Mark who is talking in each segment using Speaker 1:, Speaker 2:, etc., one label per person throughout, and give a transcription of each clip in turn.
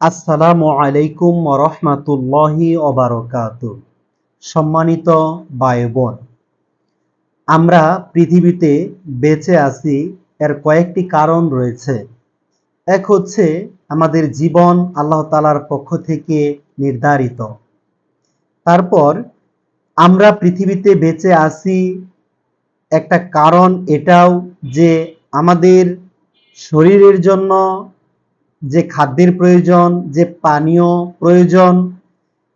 Speaker 1: আসসালামু আলাইকুম রহমাতুল্লাহি অবারকাত সম্মানিত ভাই বোন আমরা পৃথিবীতে বেঁচে আছি এর কয়েকটি কারণ রয়েছে। এক হচ্ছে আমাদের জীবন আল্লাহ তালার পক্ষ থেকে নির্ধারিত। তারপর আমরা পৃথিবীতে বেঁচে আছি, একটা কারণ এটাও যে আমাদের শরীরের জন্য যে খাদ্যের প্রয়োজন, যে পানীয় প্রয়োজন,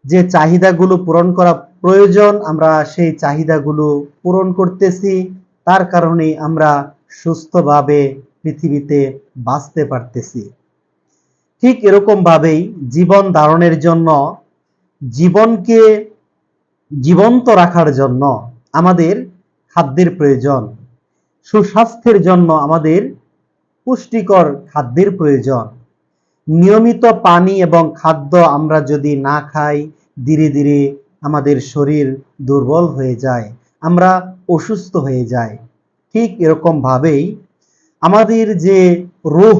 Speaker 1: যে চাহিদাগুলো পূরণ করা প্রয়োজন, আমরা সেই চাহিদাগুলো পূরণ করতেছি। তার কারণেই আমরা সুস্থভাবে পৃথিবীতে বাঁচতে পারতেছি। ঠিক এরকম ভাবেই জীবন ধারণের জন্য, জীবনকে জীবন্ত রাখার জন্য আমাদের খাদ্যের প্রয়োজন। সুস্বাস্থ্যের জন্য আমাদের পুষ্টিকর খাদ্যের প্রয়োজন। নিয়মিত পানি এবং খাদ্য আমরা যদি না খাই, ধীরে ধীরে আমাদের শরীর দুর্বল হয়ে যায়, আমরা অসুস্থ হয়ে যাই ঠিক এরকম ভাবেই আমাদের যে রুহ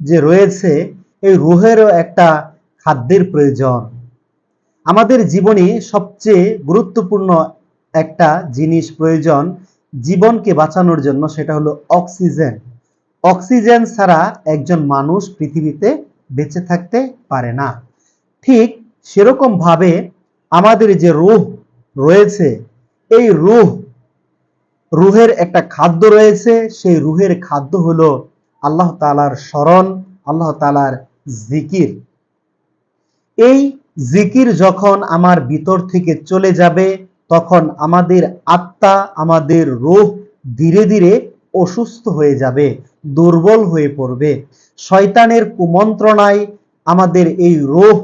Speaker 1: যে রয়েছে, এই রুহেরও একটা খাদ্যের প্রয়োজন। আমাদের জীবনে সবচেয়ে গুরুত্বপূর্ণ একটা জিনিস প্রয়োজন জীবনকে বাঁচানোর জন্য, সেটা হলো অক্সিজেন। অক্সিজেন ছাড়া একজন মানুষ পৃথিবীতে বেঁচে থাকতে পারে না। ঠিক সেরকম ভাবে আমাদের যে রুহ রয়েছে, এই রুহ, রুহের একটা খাদ্য রয়েছে, সেই রুহের খাদ্য হলো আল্লাহ তালার স্মরণ, আল্লাহ তালার জিকির। এই জিকির যখন আমার ভিতর থেকে চলে যাবে, তখন আমাদের আত্মা, আমাদের রূহ ধীরে ধীরে অসুস্থ হয়ে যাবে, দুর্বল হয়ে পড়বে। শয়তানের কুমন্ত্রণায় আমাদের এই রোহ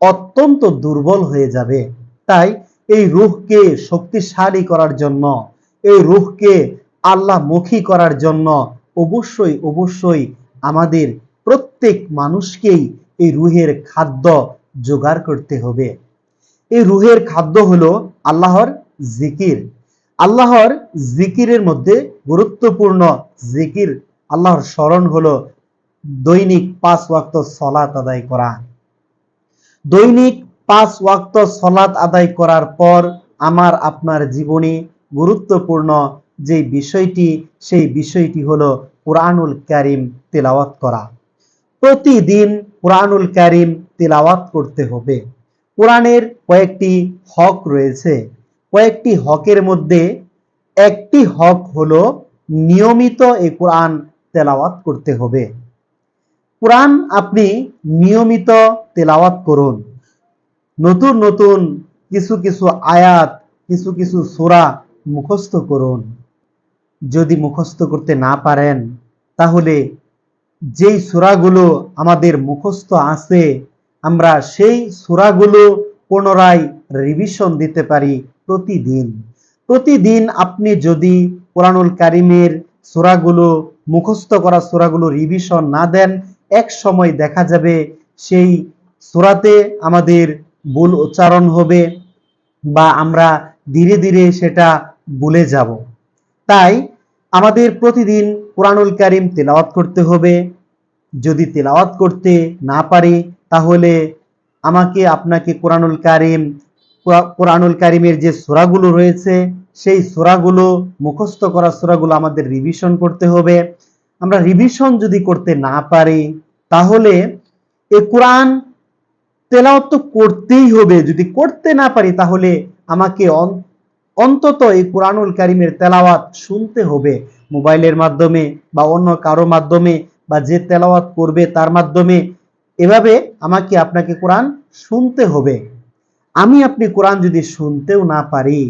Speaker 1: অত্যন্ত দুর্বল হয়ে যাবে। তাই এই রুহকে শক্তিশালী করার জন্য, এই রুহকে আল্লাহমুখী করার জন্য অবশ্যই অবশ্যই আমাদের প্রত্যেক মানুষকেই এই রুহের খাদ্য জোগাড় করতে হবে। এই রুহের খাদ্য হলো আল্লাহর জিকির। আল্লাহর জিকিরের মধ্যে গুরুত্বপূর্ণ জিকির আল্লাহর স্মরণ হলো দৈনিক পাঁচ ওয়াক্ত সলাত আদায় করা। দৈনিক পাঁচ ওয়াক্ত সলাত আদায় করার পর আমার, আপনার জীবনে গুরুত্বপূর্ণ যে বিষয়টি, সেই বিষয়টি হলো কোরআনুল কারিম তেলাওয়াত করা। প্রতিদিন কোরআনুল কারিম তেলাওয়াত করতে হবে। কোরআনের কয়েকটি হক রয়েছে। কয়েকটি হকের মধ্যে একটি হক হলো নিয়মিত এই কোরআন তেলাওয়াত করতে হবে। কোরআন আপনি নিয়মিত তেলাওয়াত করুন। নতুন নতুন কিছু কিছু আয়াত, কিছু কিছু সোরা মুখস্থ করুন। যদি মুখস্থ করতে না পারেন, তাহলে যেই সুরাগুলো আমাদের মুখস্থ আছে, আমরা সেই সুরাগুলো পুনরায় রিভিশন দিতে পারি প্রতিদিন। প্রতিদিন আপনি যদি কোরআনুল কারিমের সুরাগুলো মুখস্থ করা সুরাগুলো রিভিশন না দেন, এক সময় দেখা যাবে সেই সুরাতে আমাদের ভুল উচ্চারণ হবে বা আমরা ধীরে ধীরে সেটা ভুলে যাব। তাই আমাদের প্রতিদিন কোরআনুল কারিম তেলাওয়াত করতে হবে। যদি তেলাওয়াত করতে না পারি, তাহলে আমাকে, আপনাকে কোরআনুল কারিম কোরআনুল কারিমের যে সোরাগুলো রয়েছে, সেই সোরাগুলো মুখস্থ করা সোরাগুলো আমাদের রিভিশন করতে হবে। আমরা রিভিশন যদি করতে না পারি, তাহলে এ কোরআন তেলাওয়াত তো করতেই হবে। যদি করতে না পারি, তাহলে আমাকে অন্তত এই কোরআনুল কারিমের তেলাওয়াত শুনতে হবে। মোবাইলের মাধ্যমে বা অন্য কারও মাধ্যমে বা যে তেলাওয়াত করবে তার মাধ্যমে। এভাবে আমাকে আপনাকে কোরআন শুনতে হবে। আমি আপনি কোরআন যদি শুনতেও না পারি,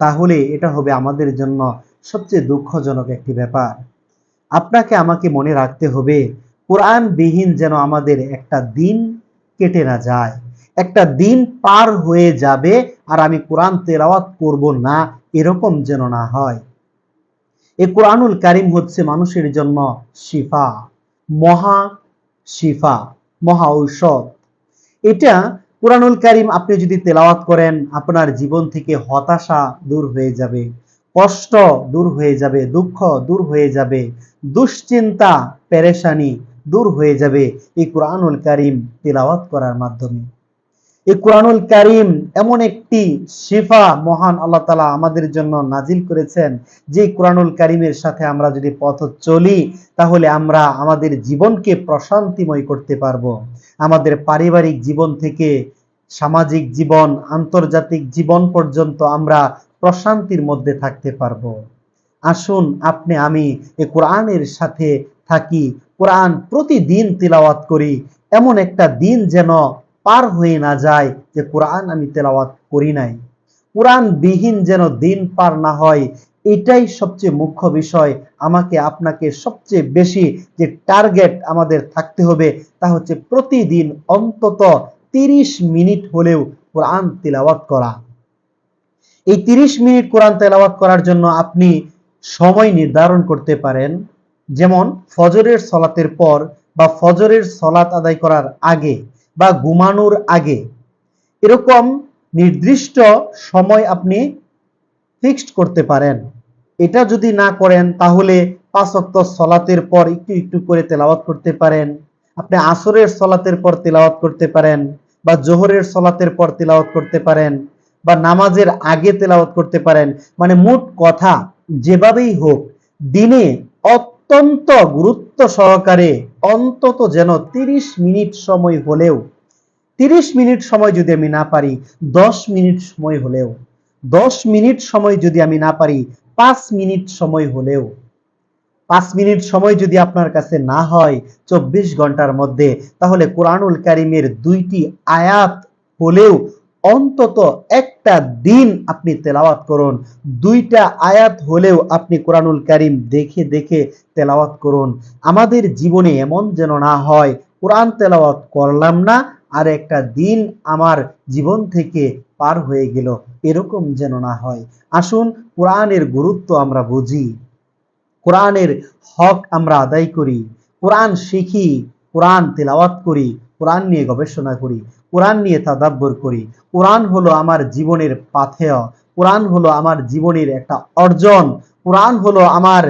Speaker 1: তাহলে এটা হবে আমাদের জন্য সবচেয়ে দুঃখজনক একটি ব্যাপার। আপনাকে আমাকে মনে রাখতে হবে কোরআন বিহীন যেন আমাদের একটা দিন কেটে না যায়, একটা দিন পার হয়ে যাবে আর আমি কোরআন তেলাওয়াত করব না, এরকম যেন না হয়। এ কোরআনুল কারিম হচ্ছে মানুষের জন্য শিফা, মহা শিফা, মহা ঔষধ। এটা কোরআনুল কারিম আপনি যদি তেলাওয়াত করেন, আপনার জীবন থেকে হতাশা দূর হয়ে যাবে, কষ্ট দূর হয়ে যাবে, দুঃখ দূর হয়ে যাবে, দুশ্চিন্তা, পেরেশানি দূর হয়ে যাবে এই কোরআনুল কারিম তেলাওয়াত করার মাধ্যমে। এই কোরআনুল কারিম এমন একটি শিফা মহান আল্লাহ তালা আমাদের জন্য নাজিল করেছেন, যে কোরআনুল কারিমের সাথে আমরা যদি পথ চলি, তাহলে আমরা আমাদের জীবনকে প্রশান্তিময় করতে পারব। আমাদের পারিবারিক জীবন থেকে সামাজিক জীবন, আন্তর্জাতিক জীবন পর্যন্ত আমরা প্রশান্তির মধ্যে থাকতে পারব। আসুন আপনি, আমি এই কোরআনের সাথে থাকি, কোরআন প্রতিদিন তিলাওয়াত করি। এমন একটা দিন যেন পার হয়ে না যায় যে কোরআন আমি তেলাওয়াত করি নাই। কোরআন বিহীন যেন দিন পার না হয়, এটাই সবচেয়ে মুখ্য বিষয়। আমাকে, আপনাকে সবচেয়ে বেশি যে টার্গেট আমাদের থাকতে হবে, তা হচ্ছে প্রতিদিন অন্তত তিরিশ মিনিট হলেও কোরআন তেলাওয়াত করা। এই তিরিশ মিনিট কোরআন তেলাওয়াত করার জন্য আপনি সময় নির্ধারণ করতে পারেন। যেমন ফজরের সলাতের পর বা ফজরের সলাত আদায় করার আগে বা ঘুমানোর আগে। এরকম নির্দিষ্ট সময় আপনি ফিক্সড করতে পারেন। এটা যদি না করেন, তাহলে পাঁচ অক্ত সলাতের পর একটু একটু করে তেলাওয়াত করতে পারেন। আপনি আসরের সলাতের পর তেলাওয়াত করতে পারেন বা জোহরের সলাতের পর তেলাওয়াত করতে পারেন বা নামাজের আগে তেলাওয়াত করতে পারেন। মানে মোট কথা, যেভাবেই হোক, দিনে অত্যন্ত গুরুত্ব সহকারে অন্তত যেন তিরিশ মিনিট সময় হলেও, তিরিশ মিনিট সময় যদি আমি না পারি, দশ মিনিট সময় হলেও, দশ মিনিট সময় যদি আমি না পারি, পাঁচ মিনিট সময় হলেও, পাঁচ মিনিট সময় যদি আপনার কাছে না হয় চব্বিশ ঘণ্টার মধ্যে, তাহলে কোরআনুল কারিমের দুইটি আয়াত হলেও অন্তত একটা দিন আপনি তেলাওয়াত করুন। দুইটা আয়াত হলেও আপনি কোরআনুল কারিম দেখে দেখে তেলাওয়াত করুন। আমাদের জীবনে এমন যেন না হয়, কোরআন তেলাওয়াত করলাম না, আর একটা দিন আমার জীবন থেকে পার হয়ে গেল, এরকম যেন না হয়। আসুন, কোরআনের গুরুত্ব আমরা বুঝি। কোরআনের হক আমরা আদায় করি। কোরআন শিখি, কোরআন তেলাওয়াত করি। কোরআন নিয়ে গবেষণা করি, কোরআন নিয়ে তাদাব্বর করি। কোরআন হলো আমার জীবনের পাথেয়, কোরআন হলো আমার জীবনের একটা অর্জন, কোরআন হলো আমার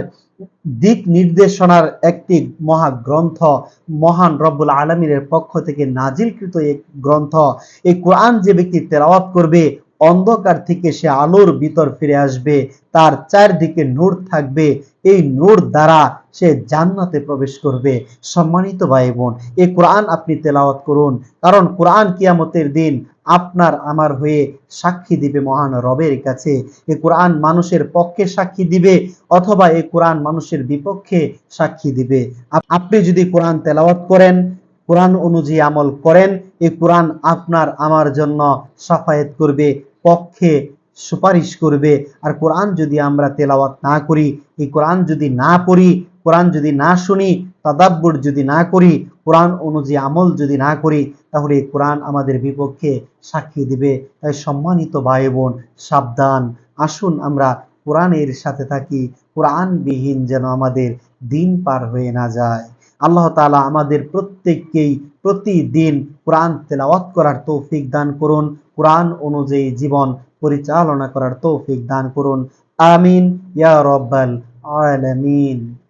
Speaker 1: দিক নির্দেশনার একটি মহা গ্রন্থ মহান রব্বুল আলমিনের পক্ষ থেকে নাজিলকৃত এক গ্রন্থ। এই কোরআন যে ব্যক্তি তেলাওয়াত করবে, অন্ধকার থেকে সে আলোর ভিতর ফিরে আসবে, তার চারদিকে নূর থাকবে। এই নূর দ্বারা সে জান্নাতে প্রবেশ করবে। সম্মানিত ভাই বোন এই কোরআন আপনি তেলাওয়াত করুন। কারণ কোরআন কিয়ামতের দিন আপনার আমার হয়ে সাক্ষী দিবে মহান রবের কাছে। এ কোরআন মানুষের পক্ষে সাক্ষী দিবে অথবা এ কোরআন মানুষের বিপক্ষে সাক্ষী দিবে। আপনি যদি কোরআন তেলাওয়াত করেন, কোরআন অনুযায়ী আমল করেন, এই কোরআন আপনার আমার জন্য সাফায়েত করবে, পক্ষে সুপারিশ করবে। আর কোরআন যদি আমরা তেলাওয়াত না করি, এই কোরআন যদি না পড়ি কোরআন যদি না শুনি, তাদাব্বুর যদি না করি, কোরআন অনুযায়ী আমল যদি না করি, তাহলে কোরআন আমাদের বিপক্ষে সাক্ষী দিবে। তাই সম্মানিত ভাই বোন সাবধান। আসুন আমরা কোরআনের সাথে থাকি, কোরআনবিহীন যেন আমাদের দিন পার হয়ে না যায়। আল্লাহ তাআলা আমাদের প্রত্যেককেই প্রতিদিন কোরআন তেলাওয়াত করার তৌফিক দান করুন, কোরআন অনুযায়ী জীবন পরিচালনা করার তৌফিক দান করুন। আমিন, ইয়া রব্বাল আলামিন।